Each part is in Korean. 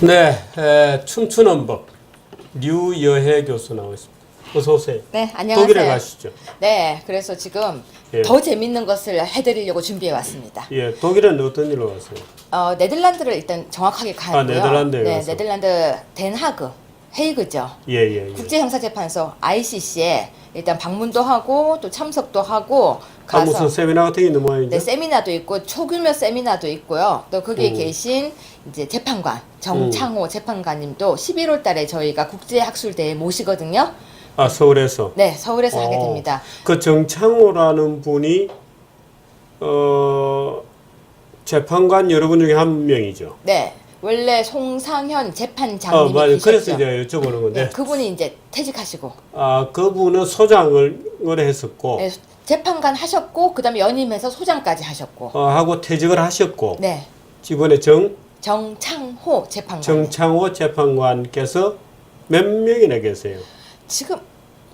네, 에, 춤추는 법 류여혜 교수 나와 있습니다. 어서 오세요. 네, 안녕하세요. 독일에 가시죠. 네, 그래서 지금 예. 더 재밌는 것을 해드리려고 준비해 왔습니다. 예, 독일은 어떤 일로 가세요? 어, 네덜란드를 일단 정확하게 가고요. 아, 네덜란드에 네, 가서. 네덜란드 덴하그, 헤이그죠. 예, 예, 예. 국제형사재판소 ICC에 일단 방문도 하고 또 참석도 하고 아, 가서 무슨 세미나 같은 게 있는 모양이죠? 네, 세미나도 있고 초규모 세미나도 있고요. 또 거기에 음. 계신 이제 재판관 정창호 재판관님도 11월 달에 저희가 국제학술대회 모시거든요. 아, 서울에서. 네, 서울에서 하게 어, 됩니다. 그 정창호라는 분이 어 재판관 여러분 중에 한 명이죠. 네. 원래 송상현 어, 재판장님이 맞아요. 계셨죠. 그래서 이제 여쭤보는 건데, 네, 그분이 이제 퇴직하시고 아, 그분은 소장을 을 했었고, 네, 재판관 하셨고 그다음에 연임해서 소장까지 하셨고 어, 하고 퇴직을 하셨고, 네 이번에 정 정창호 재판관 정창호 재판관께서 몇 명이나 계세요? 지금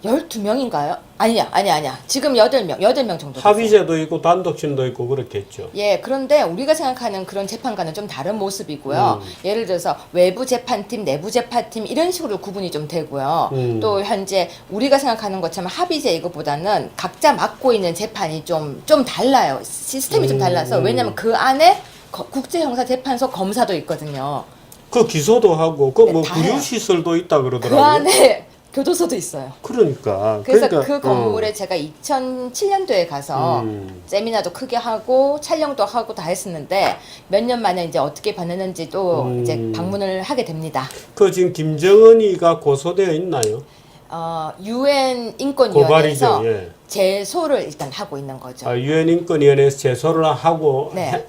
12명인가요? 아니야 아니야 아니야 지금 8명 8명 정도. 합의제도 있고 단독심도 있고 그렇겠죠. 예, 그런데 우리가 생각하는 그런 재판관은 좀 다른 모습이고요. 음. 예를 들어서 외부 재판팀, 내부 재판팀 이런 식으로 구분이 좀 되고요. 음. 또 현재 우리가 생각하는 것처럼 합의제 이것보다는 각자 맡고 있는 재판이 좀 좀 달라요. 시스템이 좀 음. 달라서 왜냐하면 그 안에 거- 국제형사재판소 검사도 있거든요. 그 기소도 하고 그 뭐 네, 다. 구류 시설도 있다 그 그러더라고요. 안에 교도소도 있어요. 그러니까 그래서 그러니까, 그 건물에 제가 2007년도에 가서 음. 세미나도 크게 하고 촬영도 하고 다 했었는데 몇 년 만에 이제 어떻게 반응했는지도 음. 이제 방문을 하게 됩니다. 그 지금 김정은이가 고소되어 있나요? 어, 유엔. 인권위원회에서 예. 제소를 일단 하고 있는 거죠. 아, 유엔 인권위원회에서 제소를 하고 네. 해-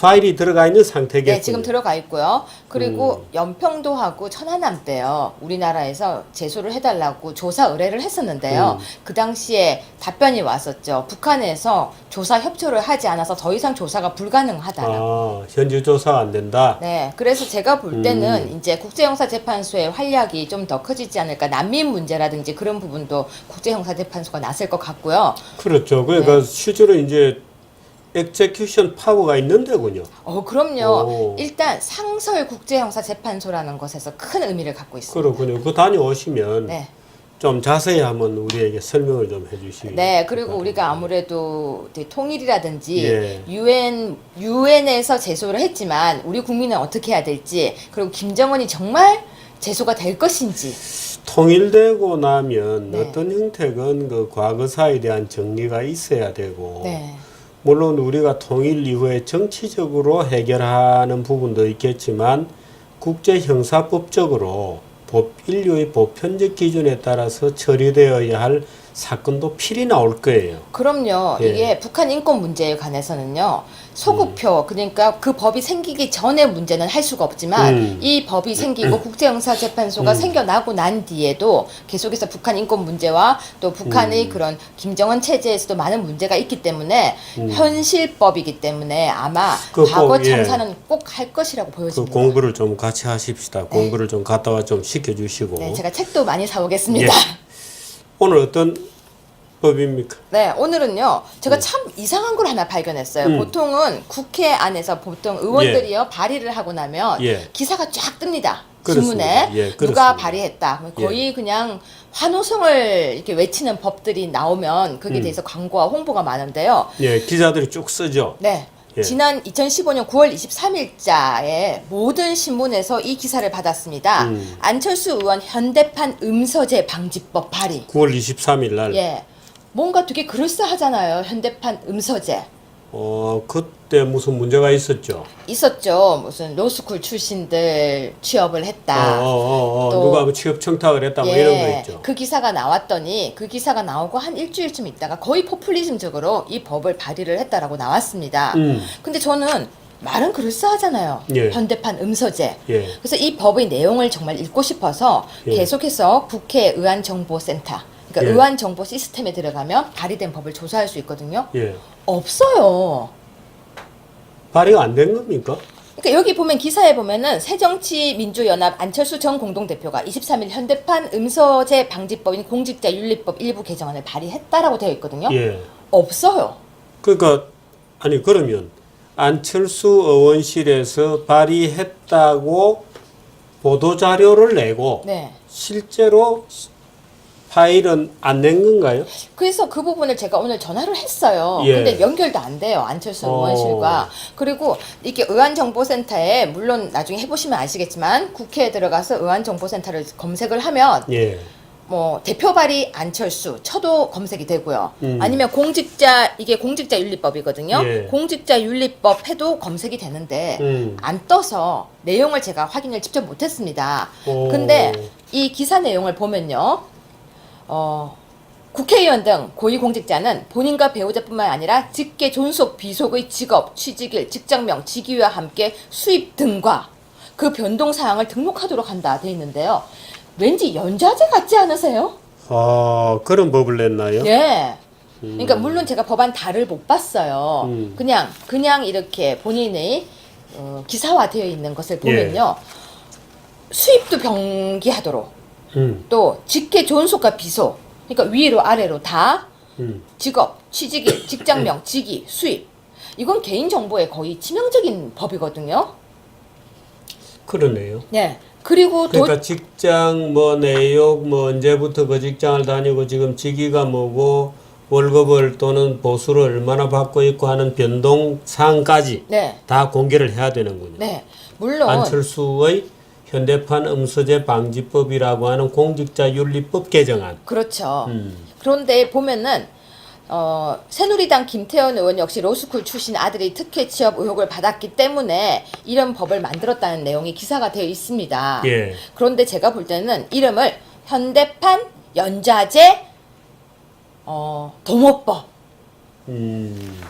파일이 들어가 있는 상태겠군요. 네, 지금 들어가 있고요. 그리고 음. 연평도 하고 천안함 때요. 우리나라에서 제소를 해달라고 조사 의뢰를 했었는데요. 음. 그 당시에 답변이 왔었죠. 북한에서 조사 협조를 하지 않아서 더 이상 조사가 불가능하다라고. 아, 현재 조사가 안 된다. 네, 그래서 제가 볼 때는 음. 이제 국제형사재판소의 활약이 좀 더 커지지 않을까. 난민 문제라든지 그런 부분도 국제형사재판소가 나설 것 같고요. 그렇죠. 그러니까 네. 실제로 이제 엑제큐션 파워가 있는 데군요. 어, 그럼요. 오. 일단 상설 국제형사재판소라는 것에서 큰 의미를 갖고 있습니다. 그렇군요. 그 다녀오시면 네. 좀 자세히 한번 우리에게 설명을 좀 해주시기. 네, 그리고 우리가 아무래도 이제 통일이라든지 예. 유엔 유엔에서 제소를 했지만 우리 국민은 어떻게 해야 될지 그리고 김정은이 정말 제소가 될 것인지 통일되고 나면 네. 어떤 형태건 그 과거사에 대한 정리가 있어야 되고 네. 물론 우리가 통일 이후에 정치적으로 해결하는 부분도 있겠지만 국제 형사법적으로 법 인류의 보편적 기준에 따라서 처리되어야 할 사건도 필히 나올 거예요. 그럼요. 예. 이게 북한 인권 문제에 관해서는요. 소급표 그러니까 그 법이 생기기 전에 문제는 할 수가 없지만 음. 이 법이 생기고 국제형사재판소가 음. 생겨나고 난 뒤에도 계속해서 북한 인권 문제와 또 북한의 음. 그런 김정은 체제에서도 많은 문제가 있기 때문에 음. 현실법이기 때문에 아마 그 과거 꼭, 예. 청사는 꼭 할 것이라고 그 보여집니다. 공부를 좀 같이 하십시다. 공부를 좀 갔다 와 좀 시켜주시고 네, 제가 책도 많이 사오겠습니다. 예. 오늘 어떤 법입니까? 네, 오늘은요, 제가 참 이상한 걸 하나 발견했어요. 음. 보통은 국회 안에서 보통 의원들이요, 발의를 하고 나면 예. 기사가 쫙 뜹니다. 그렇습니다. 신문에. 예, 누가 그렇습니다. 발의했다. 그러면 거의 그냥 환호성을 이렇게 외치는 법들이 나오면 거기에 음. 대해서 광고와 홍보가 많은데요. 예, 기자들이 쭉 쓰죠. 네. 예. 지난 2015년 9월 23일자에 모든 신문에서 이 기사를 받았습니다. 음. 안철수 의원 현대판 음서제 방지법 발의. 9월 23일 날. 예. 뭔가 되게 그럴싸하잖아요. 현대판 음서제. 어, 그때 무슨 문제가 있었죠. 있었죠. 무슨 로스쿨 출신들 취업을 했다. 어, 어, 어, 어. 또- 누가 뭐 취업 청탁을 했다 뭐 예, 이런 거 있죠. 그 기사가 나왔더니 그 기사가 나오고 한 일주일쯤 있다가 거의 포퓰리즘적으로 이 법을 발의를 했다라고 나왔습니다. 음. 근데 저는 말은 그럴싸하잖아요. 예. 현대판 음서제. 예. 그래서 이 법의 내용을 정말 읽고 싶어서 예. 계속해서 국회 의안정보센터, 그러니까 예. 의안정보 시스템에 들어가면 발의된 법을 조사할 수 있거든요. 예. 없어요. 발의가 안 된 겁니까? 그러니까 여기 보면 기사에 보면은 새정치민주연합 안철수 전 공동대표가 23일 현대판 음서제 방지법인 공직자 윤리법 일부 개정안을 발의했다라고 되어 있거든요. 예. 없어요. 그러니까 아니 그러면 안철수 의원실에서 발의했다고 보도 자료를 내고 네. 실제로 파일은 안 낸 건가요? 그래서 그 부분을 제가 오늘 전화를 했어요. 예. 근데 연결도 안 돼요. 안철수 어. 의원실과. 그리고 이게 의안정보센터에 물론 나중에 해보시면 아시겠지만 국회에 들어가서 의안정보센터를 검색을 하면 예. 뭐 대표 발의 안철수 쳐도 검색이 되고요. 음. 아니면 공직자 이게 공직자 윤리법이거든요. 예. 공직자 윤리법 해도 검색이 되는데 음. 안 떠서 내용을 제가 확인을 직접 못했습니다. 오. 근데 이 기사 내용을 보면요. 어, 국회의원 등 고위공직자는 본인과 배우자뿐만 아니라 직계 존속 비속의 직업, 취직일, 직장명, 직위와 함께 수입 등과 그 변동 사항을 등록하도록 한다 돼 있는데요. 왠지 연좌제 같지 않으세요? 아, 그런 법을 냈나요? 예. 그러니까 물론 제가 법안 다를 못 봤어요. 음. 그냥 그냥 이렇게 본인의 어, 기사화되어 있는 것을 보면요. 수입도 병기하도록 음. 또 직계 존속과 비속 그러니까 위로 아래로 다 음. 직업, 취직일, 직장명, 직위, 수입 이건 개인 정보에 거의 치명적인 법이거든요. 그러네요. 네. 그리고 도 그러니까 직장 뭐 내역 뭐 언제부터 그 직장을 다니고 지금 직위가 뭐고 월급을 또는 보수를 얼마나 받고 있고 하는 변동 사항까지 네. 다 공개를 해야 되는군요. 네. 물론 안철수의 현대판 음서제 방지법이라고 하는 공직자 윤리법 개정안. 그렇죠. 음. 그런데 보면은 어, 새누리당 김태현 의원 역시 로스쿨 출신 아들이 특혜 취업 의혹을 받았기 때문에 이런 법을 만들었다는 내용이 기사가 되어 있습니다. 예. 그런데 제가 볼 때는 이름을 현대판 연좌제 어, 도모법 음.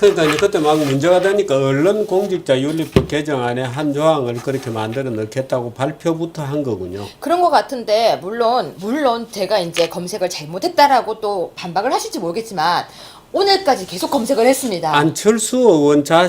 그러니까 이제 그때 막 문제가 되니까 언론 공직자 윤리법 개정안에 한 조항을 그렇게 만들어 넣겠다고 발표부터 한 거군요. 그런 것 같은데 물론 물론 제가 이제 검색을 잘못했다라고 또 반박을 하실지 모르겠지만 오늘까지 계속 검색을 했습니다. 안철수 의원 자,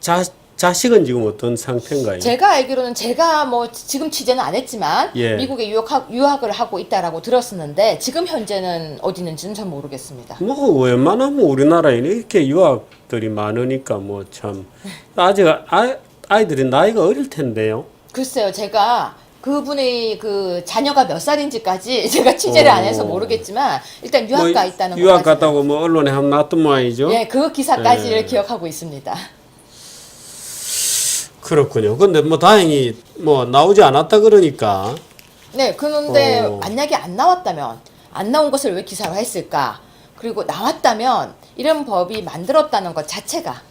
자, 자식은 지금 어떤 상태인가요? 제가 알기로는 제가 뭐 지금 취재는 안 했지만 예. 미국에 유학, 유학을 하고 있다라고 들었었는데 지금 현재는 어디 있는지는 잘 모르겠습니다. 뭐 웬만하면 우리나라에 이렇게 유학들이 많으니까 뭐 참 아직 아, 아이들이 나이가 어릴 텐데요. 글쎄요, 제가 그분의 그 자녀가 몇 살인지까지 제가 취재를 안 해서 오. 모르겠지만 일단 유학 가 있다는 뭐 유학 것까지는- 갔다고 뭐 언론에 한번 놨던 모양이죠. 예, 그 기사까지를 예. 기억하고 있습니다. 그렇군요. 근데 뭐 다행히 뭐 나오지 않았다 그러니까 네, 그런데 어. 만약에 안 나왔다면 안 나온 것을 왜 기사로 했을까? 그리고 나왔다면 이런 법이 만들었다는 것 자체가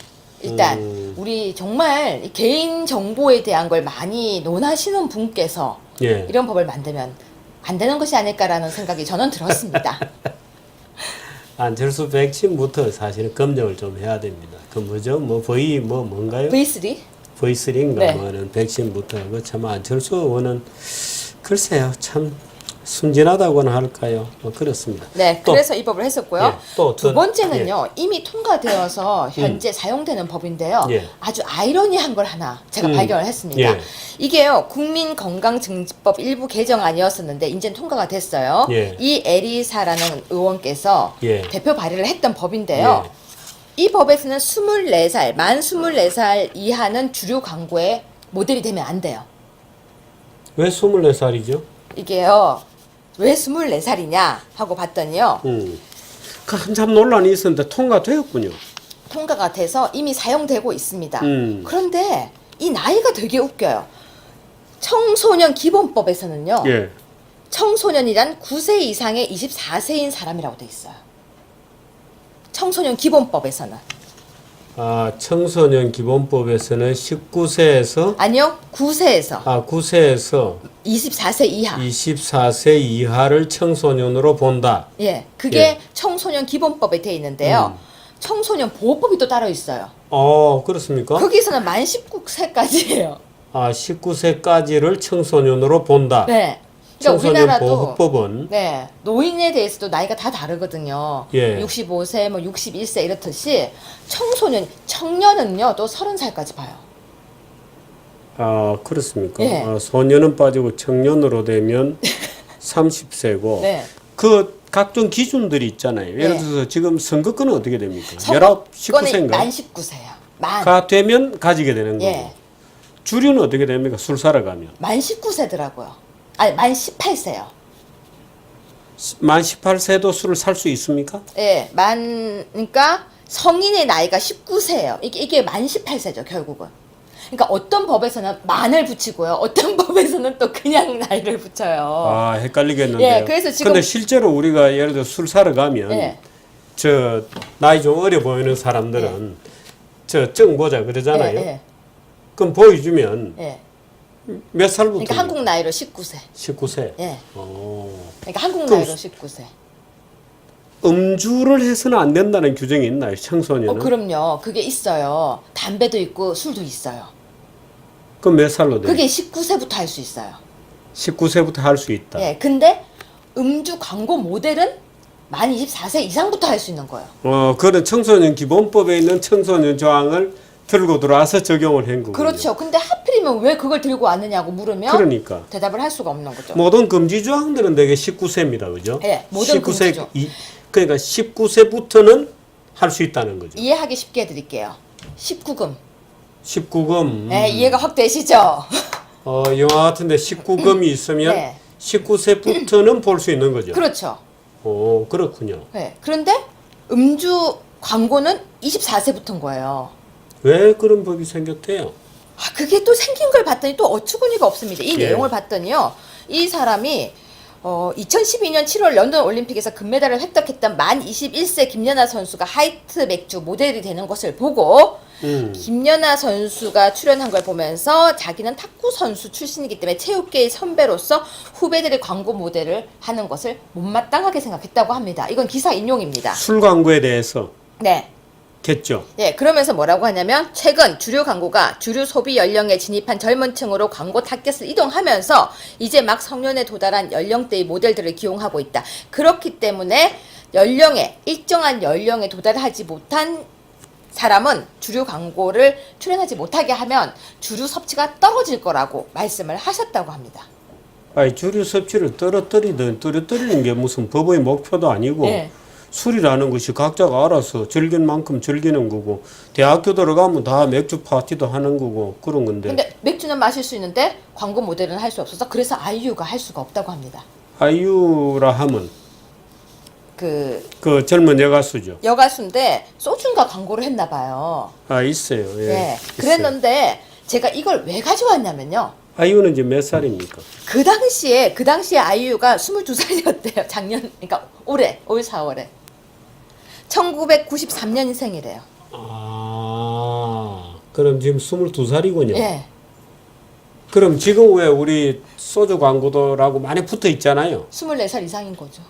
일단 음. 우리 정말 이 개인 정보에 대한 걸 많이 논하시는 분께서 예. 이런 법을 만들면 안 되는 것이 아닐까라는 생각이 저는 들었습니다. 안철수 백신부터 사실은 검증을 좀 해야 됩니다. 그 뭐죠? 뭐 V 뭐 뭔가요? V3 V3인가 네. 뭐는 백신부터 그참 안철수 의원은 글쎄요 참 순진하다고나 할까요? 뭐 그렇습니다. 네, 또, 그래서 이 법을 했었고요. 예, 또두 어떤- 번째는요, 이미 통과되어서 현재 사용되는 법인데요. 예. 아주 아이러니한 걸 하나 제가 음, 발견을 했습니다. 예. 이게요, 국민건강증진법 일부 개정안이었었는데, 이제 통과가 됐어요. 예. 이 에리사라는 의원께서 예. 대표 발의를 했던 법인데요. 이 법에서는 24살, 만 24살 이하는 주류 광고에 모델이 되면 안 돼요. 왜 24살이죠? 이게요, 왜 24살이냐 하고 봤더니요. 음. 그 한참 논란이 있었는데 통과되었군요. 통과가 돼서 이미 사용되고 있습니다. 음. 그런데 이 나이가 되게 웃겨요. 청소년 기본법에서는요. 예. 청소년이란 9세 이상의 24세인 사람이라고 돼 있어요. 청소년 기본법에서는 아, 청소년 기본법에서는 19세에서 아니요 9세에서 아, 9세에서 24세 이하. 24세 이하를 청소년으로 본다. 예, 그게 예. 청소년 기본법에 돼 있는데요. 음. 청소년 보호법이 또 따로 있어요. 어, 그렇습니까? 거기서는 만 19세까지예요. 아, 19세까지를 청소년으로 본다. 네. 그러니까 청소년 우리나라도 보호법은 네, 노인에 대해서도 나이가 다 다르거든요. 예. 65세, 뭐 61세 이렇듯이 청소년, 청년은요 또 30살까지 봐요. 아, 그렇습니까? 예. 아, 소년은 빠지고 청년으로 되면 30세고 네, 그 각종 기준들이 있잖아요. 예를 네. 들어서 지금 선거권은 어떻게 됩니까? 19, 19세인가? 만 19세요. 만. 가 되면 가지게 되는 거고. 예. 주류는 어떻게 됩니까? 술 사러 가면. 만 19세더라고요. 아니, 만 18세요. 만 18세도 술을 살 수 있습니까? 예, 만, 그러니까 성인의 나이가 19세예요. 이게, 이게 만 18세죠, 결국은. 그러니까 어떤 법에서는 만을 붙이고요. 어떤 법에서는 또 그냥 나이를 붙여요. 아, 헷갈리겠는데요. 예, 그래서 지금- 근데 실제로 우리가 예를 들어 술 사러 가면 예. 저 나이 좀 어려 보이는 사람들은 저 증 보자 그러잖아요. 예, 그럼 보여주면 예, 예. 몇 살부터? 그러니까 한국 나이로 19세. 19세. 예. 어. 그러니까 한국 그럼 나이로 19세. 음주를 해서는 안 된다는 규정이 있나요? 청소년은? 어, 그럼요. 그게 있어요. 담배도 있고 술도 있어요. 그럼 몇 살로 돼? 그게 19세부터 할 수 있어요. 19세부터 할 수 있다. 예. 근데 음주 광고 모델은 만 24세 이상부터 할 수 있는 거예요. 어, 그런 청소년 기본법에 있는 청소년 조항을 들고 들어와서 적용을 한 거군요. 그렇죠. 근데 하필이면 왜 그걸 들고 왔느냐고 물으면 그러니까 대답을 할 수가 없는 거죠. 모든 금지 조항들은 되게 19세입니다. 그죠? 예, 모든 금지 조항. 이, 그러니까 19세부터는 할 수 있다는 거죠. 이해하기 쉽게 해 드릴게요. 19금. 19금. 네, 이해가 확 되시죠? 어, 영화 같은데 19금이 있으면 네. 19세부터는 볼 수 있는 거죠. 그렇죠. 오, 그렇군요. 네. 그런데 음주 광고는 24세부터인 거예요. 왜 그런 법이 생겼대요? 아, 그게 또 생긴 걸 봤더니 또 어처구니가 없습니다. 이 예. 내용을 봤더니요. 이 사람이 어, 2012년 7월 런던 올림픽에서 금메달을 획득했던 만 21세 김연아 선수가 하이트 맥주 모델이 되는 것을 보고 음. 김연아 선수가 출연한 걸 보면서 자기는 탁구 선수 출신이기 때문에 체육계의 선배로서 후배들의 광고 모델을 하는 것을 못마땅하게 생각했다고 합니다. 이건 기사 인용입니다. 술 광고에 대해서 네. 겠죠. 예, 그러면서 뭐라고 하냐면 최근 주류 광고가 주류 소비 연령에 진입한 젊은 층으로 광고 타겟을 이동하면서 이제 막 성년에 도달한 연령대의 모델들을 기용하고 있다. 그렇기 때문에 연령에 일정한 연령에 도달하지 못한 사람은 주류 광고를 출연하지 못하게 하면 주류 섭취가 떨어질 거라고 말씀을 하셨다고 합니다. 아니 주류 섭취를 떨어뜨리든 떨어뜨리는 게 무슨 법의 목표도 아니고 예. 술이라는 것이 각자가 알아서 즐긴 만큼 즐기는 거고 대학교 들어가면 다 맥주 파티도 하는 거고 그런 건데 근데 맥주는 마실 수 있는데 광고 모델은 할 수 없어서 그래서 아이유가 할 수가 없다고 합니다. 아이유라 하면 그 그 젊은 여가수죠. 여가수인데 소주인가 광고를 했나 봐요. 아 있어요. 예. 예. 있어요. 그랬는데 제가 이걸 왜 가져왔냐면요. 아이유는 이제 몇 살입니까? 그 당시에 그 당시에 아이유가 22살이었대요. 작년 그러니까 올해 올 4월에 1993년생이래요. 아 그럼 지금 22살이군요. 예. 그럼 지금 왜 우리 소주 광고도라고 많이 붙어 있잖아요. 24살 이상인 거죠.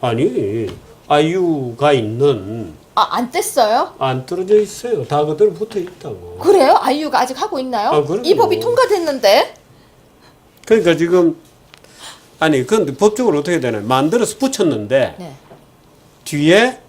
아니 아이유가 있는 아, 안 뗐어요? 안 떨어져 있어요. 다 그대로 붙어 있다고. 그래요? 아이유가 아직 하고 있나요? 아, 그럼요. 이 법이 통과됐는데. 그러니까 지금 아니 근데 법적으로 어떻게 되나요? 만들어서 붙였는데 네. 뒤에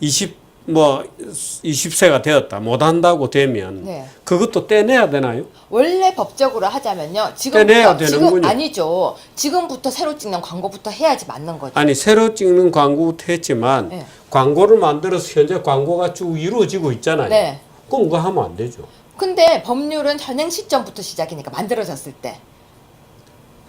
20 뭐 20세가 되었다 못 한다고 되면 네. 그것도 떼내야 되나요? 원래 법적으로 하자면요. 지금부터 지금 되는군요. 아니죠. 지금부터 새로 찍는 광고부터 해야지 맞는 거죠. 아니 새로 찍는 광고부터 했지만 네. 광고를 만들어서 현재 광고가 쭉 이루어지고 있잖아요. 네. 그럼 그거 하면 안 되죠. 근데 법률은 현행 시점부터 시작이니까 만들어졌을 때.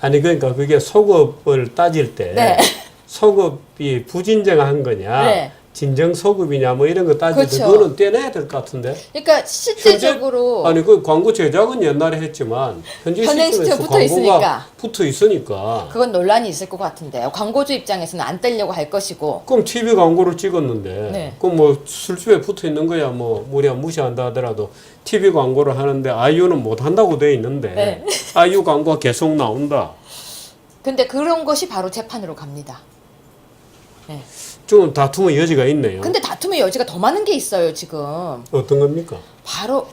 아니 그러니까 그게 소급을 따질 때 네. 소급이 부진정한 거냐 네. 진정 소급이냐 뭐 이런 거때 그렇죠. 그거는 떼내야 될 것 같은데. 그러니까 실제적으로 현재, 아니 그 광고 제작은 옛날에 했지만 현재 시점 붙어 광고가 있으니까. 붙어 있으니까 그건 논란이 있을 것 같은데요. 광고주 입장에서는 안 떼려고 할 것이고. 그럼 TV 광고를 찍었는데 네. 그럼 뭐 술집에 붙어 있는 거야 뭐 무리야 무시한다 하더라도 TV 광고를 하는데 아이유는 못 한다고 돼 있는데 네. 아이유 광고가 계속 나온다. 근데 그런 것이 바로 재판으로 갑니다. 네. 좀 다툼의 여지가 있네요. 근데 다툼의 여지가 더 많은 게 있어요, 지금. 어떤 겁니까? 바로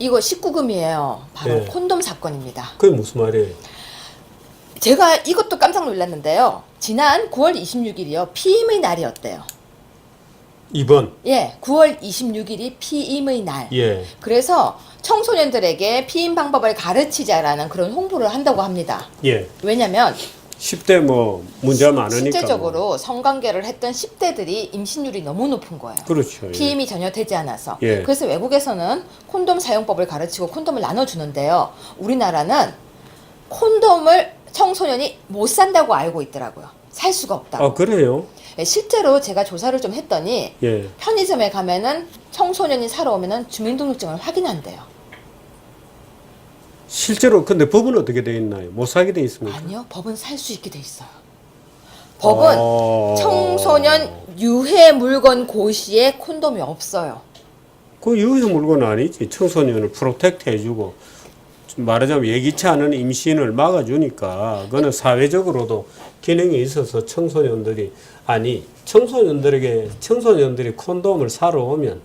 이거 19금이에요. 바로 네. 콘돔 사건입니다. 그게 무슨 말이에요? 제가 이것도 깜짝 놀랐는데요. 지난 9월 26일이요. 피임의 날이었대요. 2번. 예, 9월 26일이 피임의 날. 예. 그래서 청소년들에게 피임 방법을 가르치자라는 그런 홍보를 한다고 합니다. 예. 왜냐면 10대 뭐 문제가 많으니까. 실제적으로 뭐. 성관계를 했던 10대들이 임신율이 너무 높은 거예요. 그렇죠. 예. 피임이 전혀 되지 않아서. 예. 그래서 외국에서는 콘돔 사용법을 가르치고 콘돔을 나눠주는데요. 우리나라는 콘돔을 청소년이 못 산다고 알고 있더라고요. 살 수가 없다고. 아 그래요? 예, 실제로 제가 조사를 좀 했더니 예. 편의점에 가면은 청소년이 사러 오면은 주민등록증을 확인한대요. 실제로 근데 법은 어떻게 돼 있나요? 못 사게 돼 있습니까? 아니요, 법은 살 수 있게 돼 있어요. 법은 어. 청소년 유해 물건 고시에 콘돔이 없어요. 그 유해 물건 아니지. 청소년을 프로텍트 해주고 좀 말하자면 예기치 않은 임신을 막아주니까 그거는 사회적으로도 기능이 있어서 청소년들이 아니 청소년들에게 청소년들이 콘돔을 사러 오면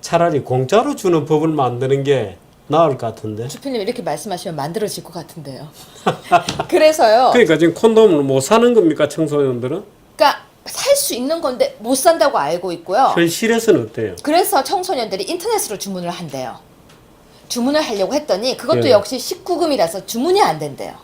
차라리 공짜로 주는 법을 만드는 게 나을 것 같은데. 주필님 이렇게 말씀하시면 만들어질 것 같은데요. 그래서요. 그러니까 지금 콘돔을 못 사는 겁니까 청소년들은? 그러니까 살 수 있는 건데 못 산다고 알고 있고요. 현실에서는 어때요? 그래서 청소년들이 인터넷으로 주문을 한대요. 주문을 하려고 했더니 그것도 예. 역시 19금이라서 주문이 안 된대요.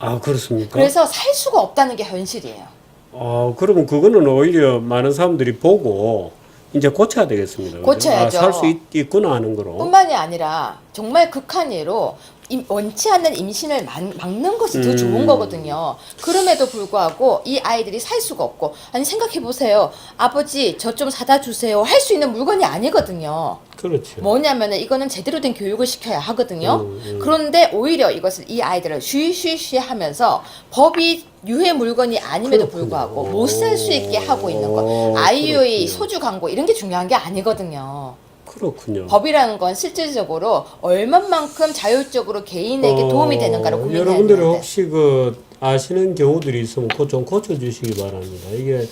아 그렇습니까? 그래서 살 수가 없다는 게 현실이에요. 어, 그러면 그거는 오히려 많은 사람들이 보고 이제 고쳐야 되겠습니다. 고쳐야죠. 아, 살수 있구나 하는 거로. 뿐만이 아니라 정말 극한 예로 임- 원치 않는 임신을 막, 막는 것이 더 좋은 음. 거거든요. 그럼에도 불구하고 이 아이들이 살 수가 없고 아니 생각해 보세요. 아버지 저 좀 사다 주세요. 할 수 있는 물건이 아니거든요. 그렇죠. 뭐냐면은 이거는 제대로 된 교육을 시켜야 하거든요. 음, 음. 그런데 오히려 이것을 이 아이들을 쉬쉬쉬 하면서 법이 유해 물건이 아님에도 그렇군요. 불구하고 못 살 수 있게 하고 있는 것. 오, 아이유의. 소주 광고 이런 게 중요한 게 아니거든요. 그렇군요. 법이라는 건 실질적으로 얼마만큼 자율적으로 개인에게 어, 도움이 되는가를 고민해야 여러분들이 되는데. 혹시 그 아시는 경우들이 있으면 그거 좀 고쳐주시기 바랍니다. 이게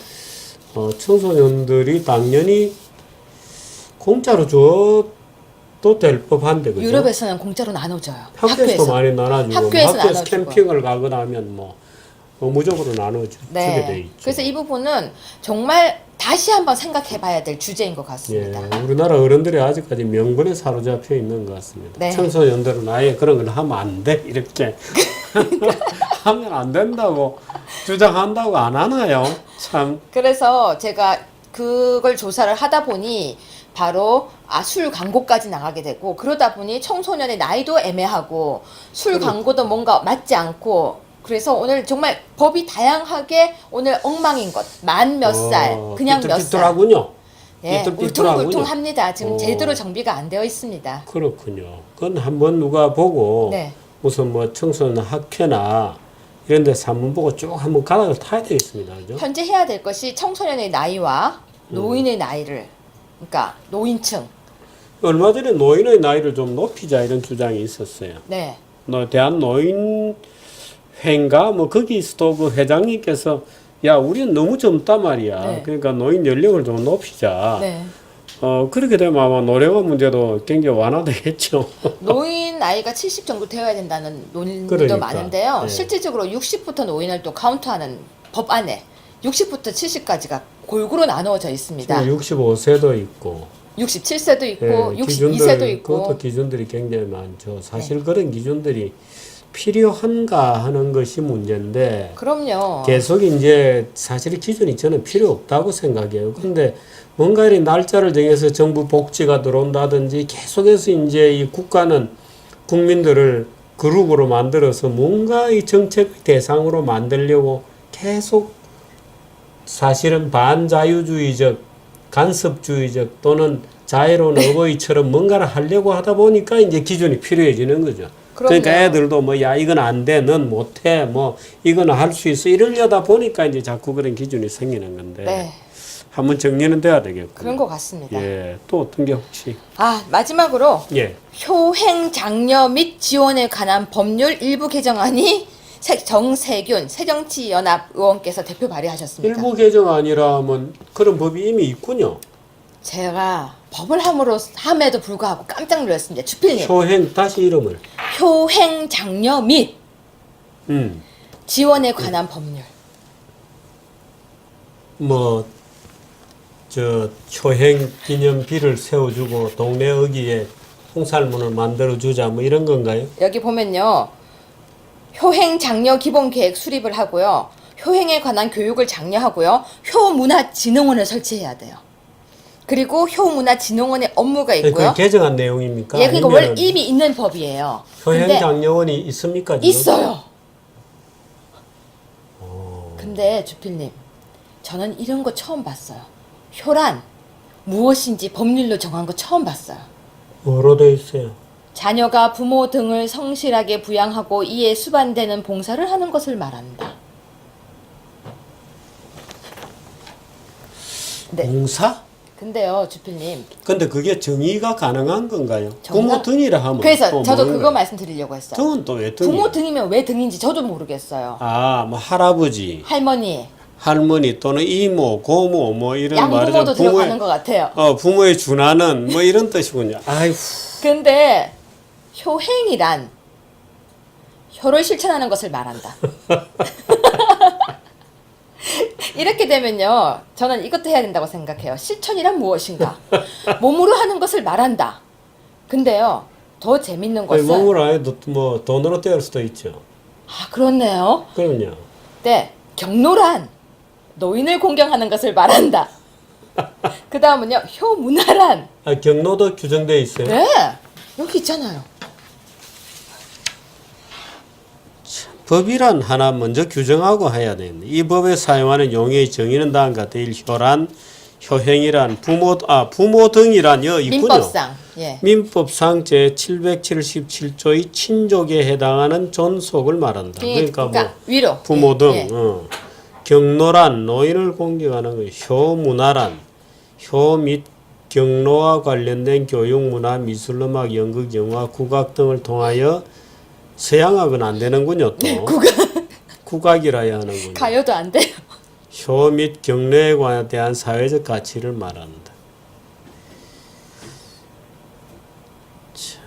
어, 청소년들이 당연히 공짜로 줘도 될 법한데 그죠? 유럽에서는 공짜로 나눠줘요. 학교에서, 학교에서. 많이 나눠주고 학교에서 뭐 학교에서. 캠핑을 가거나 하면 뭐 의무적으로 나눠주게 돼 네. 있죠. 그래서 이 부분은 정말 다시 한번 생각해 봐야 될 주제인 것 예, 같습니다. 우리나라 어른들이 아직까지 명분에 사로잡혀 있는 것 같습니다. 네. 청소년들은 아예 그런 걸 하면 안 돼. 이렇게. 하면 안 된다고 주장한다고 안 하나요? 참. 그래서 제가 그걸 조사를 하다 보니 바로 아, 술 광고까지 나가게 되고 그러다 보니 청소년의 나이도 애매하고 술 그렇죠. 광고도 뭔가 맞지 않고 그래서 오늘 정말 법이 다양하게 오늘 엉망인 것 만 몇 살 어, 그냥 몇 살 삐뚤삐뚤하군요. 예, 삐뚤삐뚤하군요. 울퉁불퉁합니다. 지금 어. 제대로 정비가 안 되어 있습니다. 그렇군요. 그건 한번 누가 보고 네. 무슨 뭐 청소년 학회나 이런 데 산문 보고 쭉 한번 가닥을 타야 되겠습니다. 그죠? 현재 해야 될 것이 청소년의 나이와 음. 노인의 나이를 그러니까 노인층 얼마 전에 노인의 나이를 좀 높이자 이런 주장이 있었어요. 네. 뭐 대한 노인 회인가 뭐 거기서도 그 회장님께서 야 우리는 너무 젊단 말이야. 네. 그러니까 노인 연령을 좀 높이자. 네. 어 그렇게 되면 아마 노령화 문제도 굉장히 완화되겠죠. 노인 나이가 70 정도 되어야 된다는 논의도 그러니까, 많은데요. 네. 실질적으로 60부터 노인을 또 카운트하는 법 안에 60부터 70까지가 골고루 나누어져 있습니다. 65세도 있고, 67세도 있고 예, 62세도 있고 그것도 기준들이 굉장히 많죠. 사실 그런 기준들이 필요한가 하는 것이 문제인데 그럼요. 계속 이제 사실 기준이 저는 필요 없다고 생각해요. 근데 뭔가 이 날짜를 정해서 정부 복지가 들어온다든지 계속해서 이제 이 국가는 국민들을 그룹으로 만들어서 뭔가 이 정책 대상으로 만들려고 계속 사실은 반자유주의적, 간섭주의적 또는 자유로운 어버이처럼 뭔가를 하려고 하다 보니까 이제 기준이 필요해지는 거죠. 그러니까 애들도 뭐 야 이건 안 돼, 넌 못해, 뭐 이거는 할수 있어 이러려다 보니까 이제 자꾸 그런 기준이 생기는 건데 네. 한번 정리는 돼야 되겠고. 그런 것 같습니다. 예, 또 어떤 게 혹시 아, 마지막으로 예, 효행 장려 및 지원에 관한 법률 일부 개정안이 세- 정세균 새정치연합 의원께서 대표 발의하셨습니다. 일부 개정 아니라 면 그런 법이 이미 있군요. 제가 법을 함으로 함에도 불구하고 깜짝 놀랐습니다. 주필님. 효행 다시 이름을. 효행 장려 및 음, 지원에 관한 법률. 뭐. 저 효행 기념비를 세워주고 동네 어귀에 홍살문을 만들어 주자 뭐 이런 건가요? 여기 보면요. 효행 장려 기본 계획 수립을 하고요. 효행에 관한 교육을 장려하고요. 효문화진흥원을 설치해야 돼요. 그리고 효문화진흥원의 업무가 있고요. 그 개정한 내용입니까? 예, 그러니까 원래 이미 있는 법이에요. 근데 효행장려원이 있습니까? 지금? 있어요. 근데 주필님, 저는 이런 거 처음 봤어요. 효란 무엇인지 법률로 정한 거 처음 봤어요. 뭐로 돼 있어요? 자녀가 부모 등을 성실하게 부양하고 이에 수반되는 봉사를 하는 것을 말한다. 네. 봉사? 근데요, 주필님. 근데 그게 정의가 가능한 건가요? 정의가- 부모 등이라 하면 그래서 또 저도 뭐는 그거? 말씀드리려고 했어요. 등은 또 왜 등이에요? 부모 등이면 왜 등인지 저도 모르겠어요. 아, 뭐 할아버지, 할머니, 할머니 또는 이모, 고모 뭐 이런 양부모도 말하자면 들어가는 것 같아요. 어, 부모의 준하는 뭐 이런 뜻이군요. 아이고. 근데 효행이란 효를 실천하는 것을 말한다. 이렇게 되면요, 저는 이것도 해야 된다고 생각해요. 실천이란 무엇인가? 몸으로 하는 것을 말한다. 근데,요, 더 재밌는 아니, 것은, 몸을 안 해도 뭐 돈으로 때울 수도 있죠. 아, 그렇네요. 그럼요. 네, 경로란 노인을 공경하는 것을 말한다. 그 다음은요, 효문화란, 아, 경로도 규정되어 있어요. 네, 여기 있잖아요. 법이란 하나 먼저 규정하고 해야 되는데 이 법에 사용하는 용어의 정의는 다음과 같아 효란, 효행이란 부모 아 부모 등이란 여 있군요. 민법상, 예. 민법상 제 777조의 친족에 해당하는 존속을 말한다. 그러니까, 뭐 위로 부모 등 예. 어. 경로란 노인을 공경하는 거 효문화란 효 및 경로와 관련된 교육, 문화, 미술, 음악, 연극, 영화, 국악 등을 통하여 서양학은 안 되는군요. 또 국악. 이라 해야 하는군요. 가요도 안 돼요. 효및 관한 대한 사회적 가치를 말한다. 자.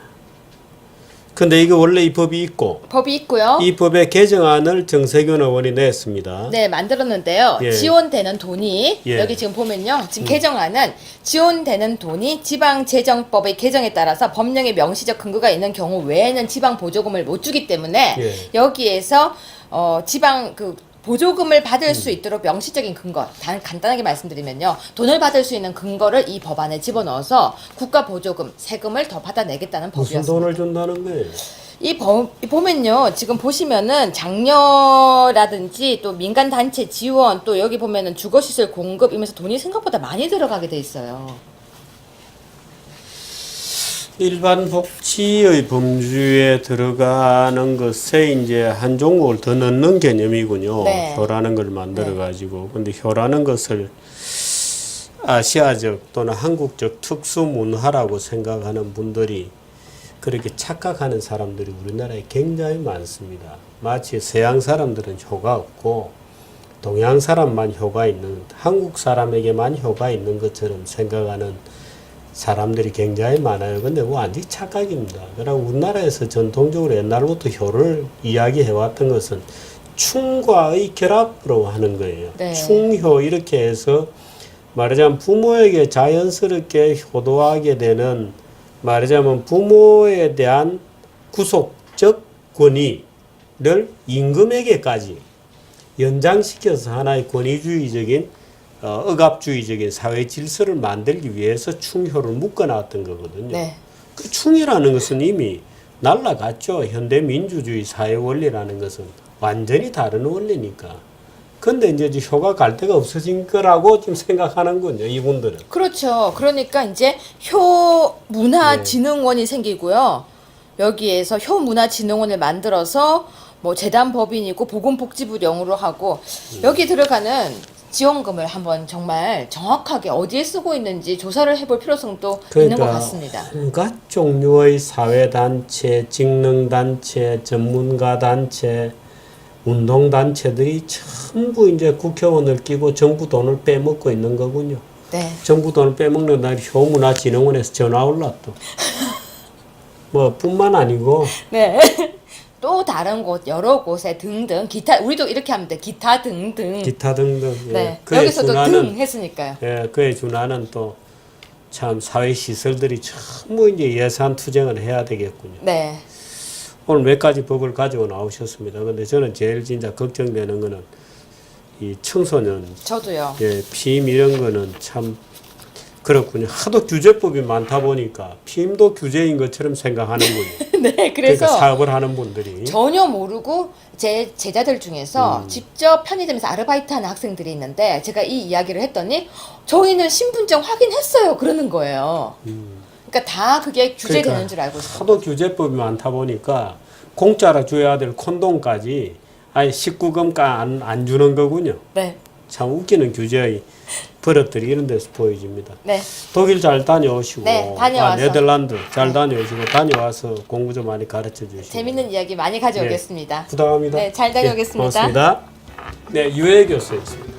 근데 이거 원래 이 법이 있고 법이 있고요. 이 법의 개정안을 정세균 의원이 냈습니다. 네, 만들었는데요. 예. 지원되는 돈이 예. 음. 여기 지금 보면요. 지금 개정안은 지원되는 돈이 지방 재정법의 개정에 따라서 법령의 명시적 근거가 있는 경우 외에는 지방 보조금을 못 주기 때문에 예. 여기에서 어 지방 그 보조금을 받을 음. 수 있도록 명시적인 근거, 단, 간단하게 말씀드리면요. 돈을 받을 수 있는 근거를 이 법안에 집어넣어서 국가 보조금, 세금을 더 받아내겠다는 무슨 법이었습니다. 돈을 준다는 거예요? 이 보면요. 지금 보시면은 장려라든지 또 민간 단체 지원 또 여기 보면은 주거 시설 공급 이면서 돈이 생각보다 많이 들어가게 돼 있어요. 일반 복지의 범주에 들어가는 것에 이제 한 종목을 더 넣는 개념이군요. 네. 효라는 걸 만들어 가지고. 근데 효라는 것을 아시아적 또는 한국적 특수 문화라고 생각하는 분들이 그렇게 착각하는 사람들이 우리나라에 굉장히 많습니다. 마치 서양 사람들은 효가 없고 동양 사람만 효가 있는 한국 사람에게만 효가 있는 것처럼 생각하는 사람들이 굉장히 많아요. 근데 뭐 완전 착각입니다. 그러나 우리나라에서 전통적으로 옛날부터 효를 이야기해 왔던 것은 충과의 결합으로 하는 거예요. 네. 충효 이렇게 해서 말하자면 부모에게 자연스럽게 효도하게 되는 말하자면 부모에 대한 구속적 권위를 임금에게까지 연장시켜서 하나의 권위주의적인 어, 억압주의적인 사회 질서를 만들기 위해서 충효를 묶어놨던 거거든요. 네. 그 충이라는 것은 이미 날라갔죠. 현대 민주주의 사회 원리라는 것은 완전히 다른 원리니까. 근데 이제 이 효가 갈 데가 없어진 거라고 지금 생각하는군요. 이분들은. 그렇죠. 그러니까 이제 효문화진흥원이 생기고요. 여기에서 효문화진흥원을 만들어서 뭐 재단 법인이고 보건복지부 영으로 하고 여기 들어가는 지원금을 한번 정말 정확하게 어디에 쓰고 있는지 조사를 해볼 필요성도 있는 것 같습니다. 온갖 종류의 사회단체, 직능단체, 전문가단체, 운동단체들이 전부 이제 국회의원을 끼고 정부 돈을 빼먹고 있는 거군요. 네. 정부 돈을 빼먹는 날 효문화진흥원에서 전화 올랐또. 뭐 뿐만 아니고 네. 또 다른 곳 여러 곳에 등등 기타 우리도 이렇게 하면 돼 기타 등등 기타 등등 예. 네 그에 여기서도 준하는 등 했으니까요 예, 그에 준하는 또 참 사회 시설들이 전부 이제 예산 투쟁을 해야 되겠군요. 네 오늘 몇 가지 법을 가지고 나오셨습니다. 근데 저는 제일 진짜 걱정되는 거는 이 청소년 저도요. 예, 피임 이런 거는 참 그렇군요. 하도 규제법이 많다 보니까 피임도 규제인 것처럼 생각하는군요. 네, 그러니까 그래서 사업을 하는 분들이 전혀 모르고 제 제자들 중에서 음. 직접 편의점에서 아르바이트하는 학생들이 있는데 제가 이 이야기를 했더니 저희는 신분증 확인했어요 그러는 거예요. 그러니까 다 그게 규제되는 음. 그러니까 줄 알고 있어요. 하도 규제법이 많다 보니까 공짜로 줘야 될 콘돔까지 아예 19금가 안, 안 주는 거군요. 네, 참 웃기는 규제의 버릇들이 이런 데서 보여집니다. 네, 독일 잘 다녀오시고 네, 다녀와서. 아, 네덜란드 잘 다녀오시고 다녀와서 공부 좀 많이 가르쳐 주시고 재밌는 이야기 많이 가져오겠습니다. 부탁합니다. 네, 잘 다녀오겠습니다. 예, 고맙습니다. 네, 유해 교수였습니다.